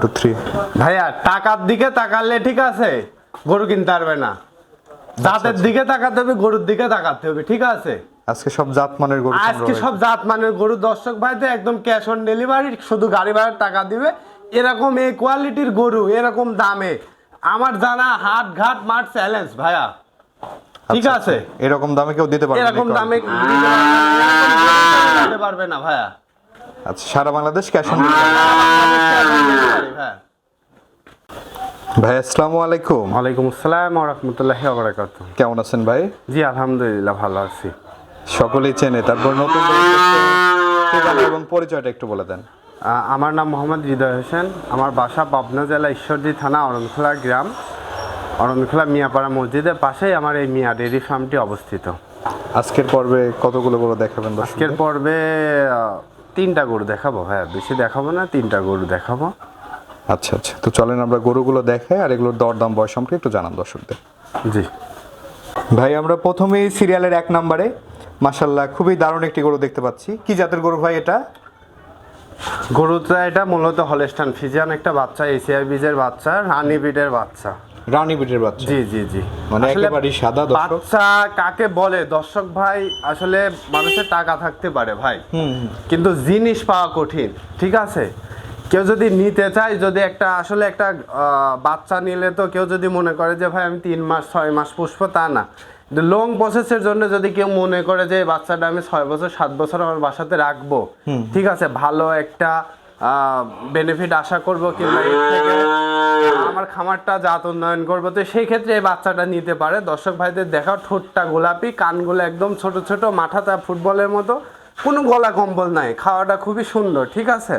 Two three ভাইয়া টাকার দিকে তাকালে ঠিক আছে গরু কিনতে পারবে না। জাতের দিকে তাকাতে হবে গরুর দিকে তাকাতে হবে ঠিক আছে? আজকে সব জাত মানের গরু আজকে সব জাত মানের গরু দর্শক ভাইতে একদম ক্যাশ অন ডেলিভারি শুধু গাড়ি ভাড়ার টাকা দিবে। এরকম এই কোয়ালিটির গরু এরকম দামে। আমার জানা হাট ঘাট মাঠ চ্যালেঞ্জ ভাইয়া। ঠিক আচ্ছা, আছে? আচ্ছা। এরকম দামে কেউ দিতে পারবে এরকম দামে দিতে পারবে না ভাইয়া। আচ্ছা সারা বাংলাদেশ ক্যাশ অন হ্যাঁ ভাই আসসালামু আলাইকুম। ওয়ালাইকুম আসসালাম রহমতুল্লাহ বারাকাত। কেমন আছেন ভাই? জি আলহামদুলিল্লাহ ভালো আছি। সকলেই চেনে। তারপর নতুন এবং পরিচয়টা একটু বলে দেন। আমার নাম মোহাম্মদ হৃদয় হোসেন। আমার বাসা পাবনা জেলা ঈশ্বরদী থানা অরণখোলা গ্রাম। অরণখোলা মিয়াপাড়া মসজিদের পাশেই আমার এই মিয়া ডেয়ারি ফার্মটি অবস্থিত। আজকের পর্বে কতগুলো গরু দেখাবেন আজকের পর্বে তিনটা গরু দেখাবো হ্যাঁ বেশি দেখাবো না তিনটা গরু দেখাবো। আচ্ছা আচ্ছা। তো চলেন আমরা গরুগুলো দেখাই আর এগুলোর দরদাম বয়স সম্পর্কে একটু জানান দর্শকদের। জি। ভাই আমরা প্রথমেই সিরিয়ালের এক নম্বরে। মাসাল্লাহ খুবই দারুণ একটি গরু দেখতে পাচ্ছি। কি জাতের গরু ভাই এটা? গরুটা এটা মূলত হলেস্টান ফিজিয়ান একটা বাচ্চা এসিআই বীজের বাচ্চা রানি বিটের বাচ্চা। রানী বিটের বাচ্চা? জি জি জি। মানে আসলে একেবারেই সাদা দর্শক। বাচ্চা কাকে বলে? দর্শক ভাই আসলে মানুষের টাকা থাকতে পারে ভাই। কিন্তু জিনিস পাওয়া কঠিন ঠিক আছে? কেউ যদি নিতে চায় যদি একটা আসলে একটা বাচ্চা নিলে তো কেউ যদি মনে করে যে ভাই আমি তিন মাস ছয় মাস পুষবো তা না। লং প্রসেসের জন্য যদি কেউ মনে করে যে বাচ্চাটা আমি ছয় বছর সাত বছর আমার বাসাতে রাখব ঠিক আছে ভালো একটা বেনিফিট আশা করব কিংবা এর থেকে আমার খামারটা জাত উন্নয়ন করব তো সেই ক্ষেত্রে এই বাচ্চাটা নিতে পারে। দর্শক ভাইদের দেখাও ঠোঁটটা গোলাপি কানগুলো একদম ছোট ছোট মাথাটা ফুটবলের মতো কোনো গলা কম্বল নাই খাওয়াটা খুবই সুন্দর ঠিক আছে?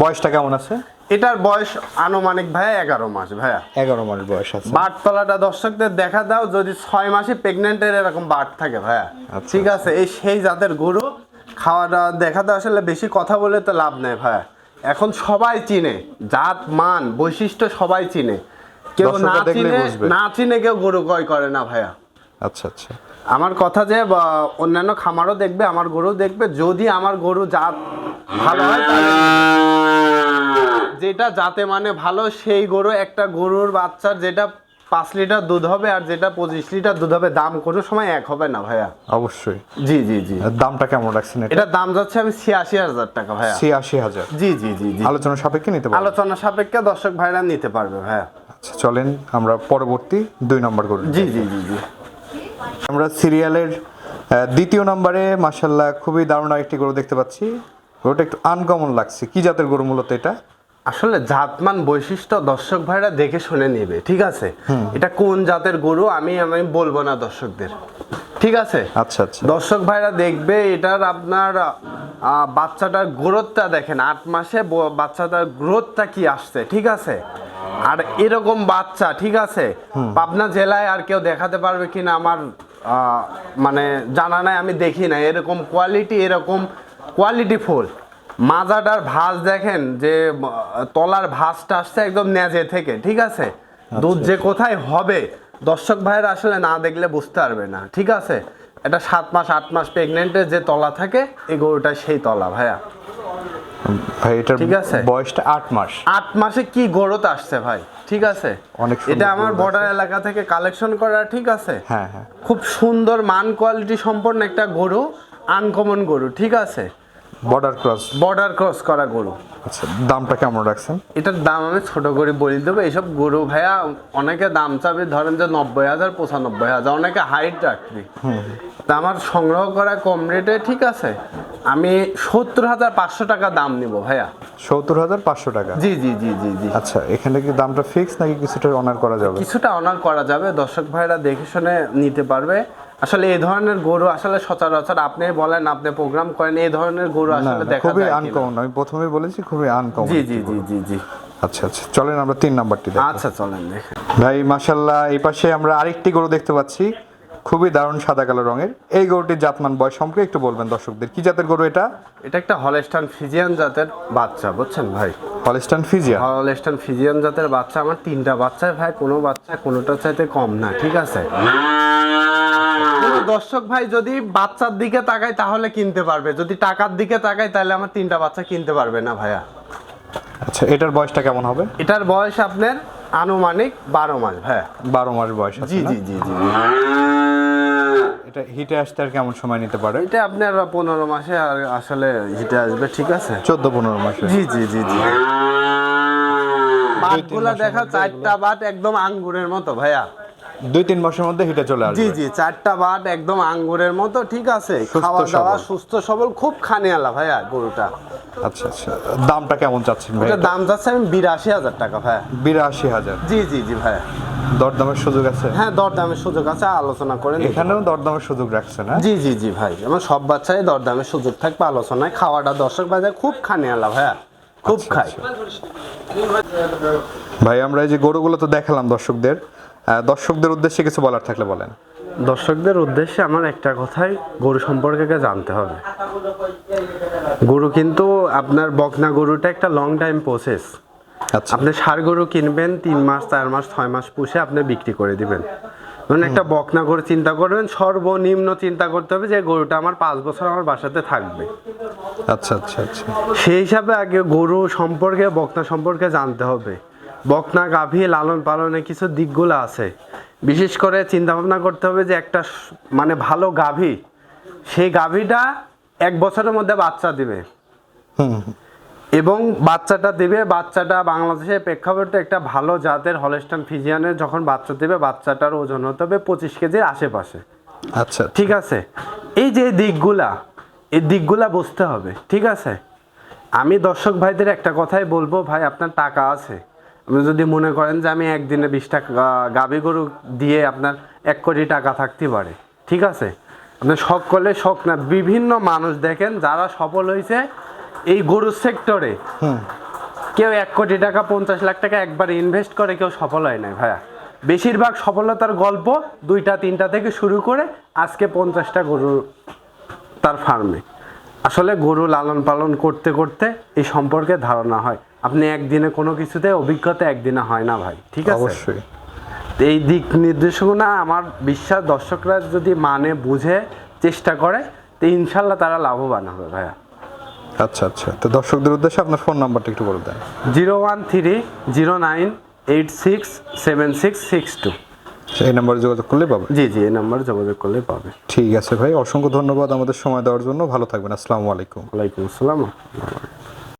বয়সটা কেমন আছে? এটার বয়স আনুমানিক ভাইয়া এগারো মাস ভাইয়া। এগারো মাস বয়স আছে। বাট তলাটা দর্শকদের দেখা দাও যদি ছয় মাসে প্রেগনেন্টের এরকম বাট থাকে ভাইয়া। আচ্ছা, ঠিক আছে এই সেই জাতের গরু খাওয়া দাওয়া দেখা দাও আসলে বেশি কথা বলে তো লাভ নেই ভাইয়া। এখন সবাই চিনে জাত মান বৈশিষ্ট্য সবাই চিনে। কেউ না চিনে না চিনে কেউ গরু ক্রয় করে না ভাইয়া। আচ্ছা আচ্ছা। আমার কথা যে অন্যান্য খামারও দেখবে আমার গরু দেখবে যদি আমার গরু জাত ভালো হয় যেটা যাতে মানে ভালো সেই গরু একটা গরুর বাচ্চার যেটা পাঁচ লিটার দুধ হবে আর যেটা পঁচিশ লিটার দুধ হবে দাম কোনো সময় এক হবে না ভাইয়া। অবশ্যই। জি জি জি। দামটা কেমন রাখছেন এটা? দাম যাচ্ছে আমি ছিয়াশি হাজার টাকা ভাইয়া। ছিয়াশি হাজার? জি জি জি জি। আলোচনা সাপেক্ষে নিতে পারব আলোচনা সাপেক্ষে দর্শক ভাইরা নিতে পারবে ভাইয়া। আচ্ছা চলেন আমরা পরবর্তী দুই নম্বর গরু জি জি জি জি। আমরা সিরিয়ালের দ্বিতীয় নম্বরে মাসাল্লাহ খুবই দারুণ একটি গরু দেখতে পাচ্ছি। গরুটা একটু আনকমন লাগছে। কি জাতের গরু মূলত এটা? আসলে জাতমান বৈশিষ্ট্য দর্শক ভাইরা দেখে শুনে নেবে ঠিক আছে? এটা কোন জাতের গরু আমি আমি বলব না দর্শকদের। ঠিক আছে? আচ্ছা আচ্ছা। দর্শক ভাইরা দেখবে এটার আপনার বাচ্চাটার গ্রোথটা দেখেন আট মাসে বাচ্চাটার গ্রোথটা কি আসছে ঠিক আছে? আর এরকম বাচ্চা ঠিক আছে? পাবনা জেলায় আর কেউ দেখাতে পারবে কিনা আমার আহ, মানে জানা নাই আমি দেখি না এরকম কোয়ালিটি এরকম কোয়ালিটি ফুল। মাজাটার ভাঁজ দেখেন যে তলার ভাঁজটা আসছে একদম ন্যাজে থেকে ঠিক আছে? দুধ যে কোথায় হবে দর্শক ভাইয়ের আসলে না দেখলে বুঝতে পারবে না ঠিক আছে? এটা সাত মাস আট মাস প্রেগনেন্টের যে তলা থাকে এই গরুটা সেই তলা ভাইয়া। ভাই এটার ঠিক আছে। বয়সটা আট মাস। আট মাসে কি গরুত আসছে ভাই ঠিক আছে? অনেক এটা আমার বর্ডার এলাকা থেকে কালেকশন করা ঠিক আছে? হ্যাঁ হ্যাঁ। খুব সুন্দর মান কোয়ালিটি সম্পন্ন একটা গরু আনকমন গরু ঠিক আছে? বর্ডার ক্রস বর্ডার ক্রস করা গরু। আচ্ছা দামটা কেমন রাখছেন? এটার দাম আমি ছোট করে বলে দেবো। এইসব গরু ভাইয়া অনেকে দাম চাবে ধরেন যে নব্বই হাজার পঁচানব্বই হাজার অনেকে হাইট রাখবি। তা আমার সংগ্রহ করা কম রেটে ঠিক আছে। আমি সত্তর হাজার পাঁচশো টাকা দাম নিব ভাইয়া। সত্তর হাজার পাঁচশো টাকা? জি জি জি জি জি। আচ্ছা এখানে কি দামটা ফিক্স নাকি কিছুটা অনার করা যাবে? কিছুটা অনার করা যাবে। দর্শক ভাইরা দেখে শুনে নিতে পারবে। আসলে এই ধরনের গরু আসলে সচরাচর আপনি বলেন আপনি প্রোগ্রাম করেন এই ধরনের গরু আসলে দেখা খুবই। আনকমন আমি প্রথমেই বলেছি খুবই আনকমন জি জি জি জি জি। আচ্ছা আচ্ছা চলেন আমরা তিন নাম্বারটি দেখি। আচ্ছা চলেন ভাই মাশাল্লাহ এই পাশে আমরা আরেকটি গরু দেখতে পাচ্ছি খুবই দারুণ সাদা কালো রঙের। এই গরুটির জাতমান বয়স সম্পর্কে একটু বলবেন দর্শকদের। কি জাতের গরু এটা? এটা একটা হলেস্টান ফিজিয়ান জাতের বাচ্চা বুঝছেন ভাই? হলিস্টান ফিজিয়ান হলস্টান ফিজিয়ান জাতের বাচ্চা আমার তিনটা বাচ্চা ভাই কোনো বাচ্চা কোনোটা চাইতে কম না ঠিক আছে? দর্শক ভাই যদি বাচ্চার দিকে তাকায় তাহলে কিনতে পারবে। যদি টাকার দিকে তাকায় তাহলে আমার তিনটা বাচ্চা কিনতে পারবে না ভাইয়া। আচ্ছা এটার বয়সটা কেমন হবে? এটার বয়স আপনার আনুমানিক বারো মাস ভাইয়া। বারো মাস বয়স জি জি জি জি এটা হিটে আসতে আর কেমন সময় নিতে পারে? এটা আপনার পনেরো মাসে আর আসলে হিটে আসবে ঠিক আছে? চোদ্দ পনেরো মাসে। জি জি জি জি। বাটগুলা দেখা চারটা বাট একদম আঙ্গুরের মতো ভাইয়া। দুই তিন মাসের মধ্যে হিটে চলে আসবে। জি জি চারটা বাট একদম আঙ্গুরের মতো ঠিক আছে। খাওয়া দাওয়া। সুস্থ সবল খুব খানিয়ালা ভাইয়া গরুটা। আচ্ছা আচ্ছা। দামটা কেমন চাচ্ছেন ভাই দাম যাচ্ছে আমি বিরাশি হাজার টাকা ভাইয়া। বিরাশি হাজার। জি জি জি ভাইয়া। দরদামের সুযোগ আছে? হ্যাঁ দরদামের সুযোগ আছে আলোচনা করে এখানেও দরদামের সুযোগ রাখছে না? জি জি জি ভাই আমার সব বাচ্চাই দরদামের সুযোগ থাকবে আলোচনায়। খাওয়াটা দর্শক বাজার খুব খানিয়ালা ভাইয়া খুব আচ্ছা, খাই। ভাই আমরা এই যে গরুগুলো তো দেখালাম দর্শকদের। দর্শকদের উদ্দেশ্যে কিছু বলার থাকলে বলেন। দর্শকদের উদ্দেশ্যে আমার একটা কথাই গরু সম্পর্কে জানতে হবে। গরু কিন্তু আপনার বকনা গরুটা একটা লং টাইম প্রসেস আচ্ছা। আপনি ষাড় গরু কিনবেন তিন মাস চার মাস ছয় মাস পুষে আপনি বিক্রি করে দিবেন। মানে একটা বকনা গরু চিন্তা করবেন সর্বনিম্ন চিন্তা করতে হবে যে গরুটা আমার পাঁচ বছর আমার বাসাতে থাকবে। আচ্ছা আচ্ছা আচ্ছা। সেই হিসাবে আগে গরু সম্পর্কে বকনা সম্পর্কে জানতে হবে। বকনা গাভী লালন পালনে কিছু দিকগুলো আছে। বিশেষ করে চিন্তা ভাবনা করতে হবে যে একটা মানে ভালো গাভী সেই গাভীটা এক বছরের মধ্যে বাচ্চা দিবে। এবং বাচ্চাটা দিবে বাচ্চাটা বাংলাদেশের প্রেক্ষাপটে একটা ভালো জাতের হলেস্টান ফিজিয়ানের যখন বাচ্চা দিবে বাচ্চাটার ওজন হতে হবে পঁচিশ কেজির আশেপাশে। আচ্ছা। ঠিক আছে? এই যে দিকগুলা এই দিকগুলা বুঝতে হবে ঠিক আছে? আমি দর্শক ভাইদের একটা কথাই বলব ভাই আপনার টাকা আছে। আপনি যদি মনে করেন যে আমি একদিনে বিশ টাকা গাভী গরু দিয়ে আপনার এক কোটি টাকা থাকতে পারে ঠিক আছে? আপনি শখ করলে শখ না বিভিন্ন মানুষ দেখেন যারা সফল হয়েছে এই গরুর সেক্টরে কেউ এক কোটি টাকা পঞ্চাশ লাখ টাকা একবার ইনভেস্ট করে কেউ সফল হয় না ভাইয়া। বেশিরভাগ সফলতার গল্প দুইটা তিনটা থেকে শুরু করে আজকে পঞ্চাশটা গরু তার ফার্মে আসলে গরু লালন পালন করতে করতে এই সম্পর্কে ধারণা হয়। আপনি একদিনে কোনো কিছুতে অভিজ্ঞতা একদিনে হয় না ভাই ঠিক আছে? অবশ্যই। তো এই দিক নির্দেশনা আমার বিশ্বাস দর্শকরা যদি মানে বুঝে চেষ্টা করে তো ইনশাল্লাহ তারা লাভবান হবে ভাইয়া। আচ্ছা আচ্ছা। তো দর্শকদের উদ্দেশ্যে আপনার ফোন নাম্বারটা একটু বলে দেন। Zero one three zero nine eight six seven six six two. এই নাম্বারে যোগাযোগ করলে পাবেন জি জি এই নাম্বারে যোগাযোগ করলে পাবে। ঠিক আছে ভাই অসংখ্য ধন্যবাদ আমাদের সময় দেওয়ার জন্য। ভালো থাকবেন আসসালামু আলাইকুম। ওয়ালাইকুম আসসালাম।